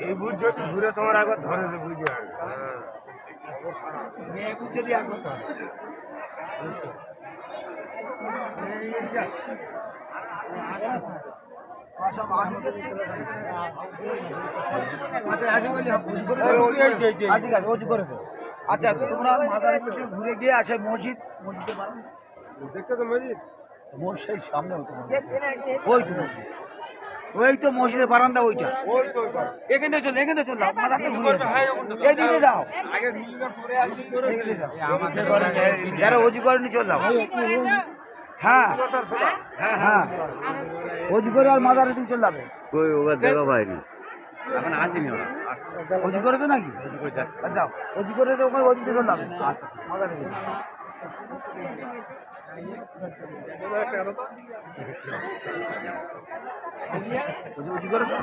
এই বুঝ যদি ঘুরে তোমার একবার ধরে যে বুঝে মেয়ে বুঝে দিয়ে একবার তো। আচ্ছা, ঠিক আছে, অজু করেছ। আচ্ছা তোমরা মাজারে থেকে ঘুরে গিয়ে আসে মসজিদ মসজিদে দেখতে তো মজিদ মসজিদের সামনে হতো মসজিদ। ওই তো মসজিদ। ওই তো মসজিদের বারান্দা ওইটা। এখানে চল এখানে চল যাও মাথাটা ঘুরে এদিকে যাও। যাও। যারা অজু করেনি চল যাও। হ্যাঁ। হ্যাঁ? হ্যাঁ অজু করে আর মাজারে দিকে চল যাবে। দেখা এখন আসেনি ওরা। অজু করে তো নাকি আচ্ছা, যাও। অজু করে তো ওখানে অজু চল যাবে। দিকে অজু অজু করে তো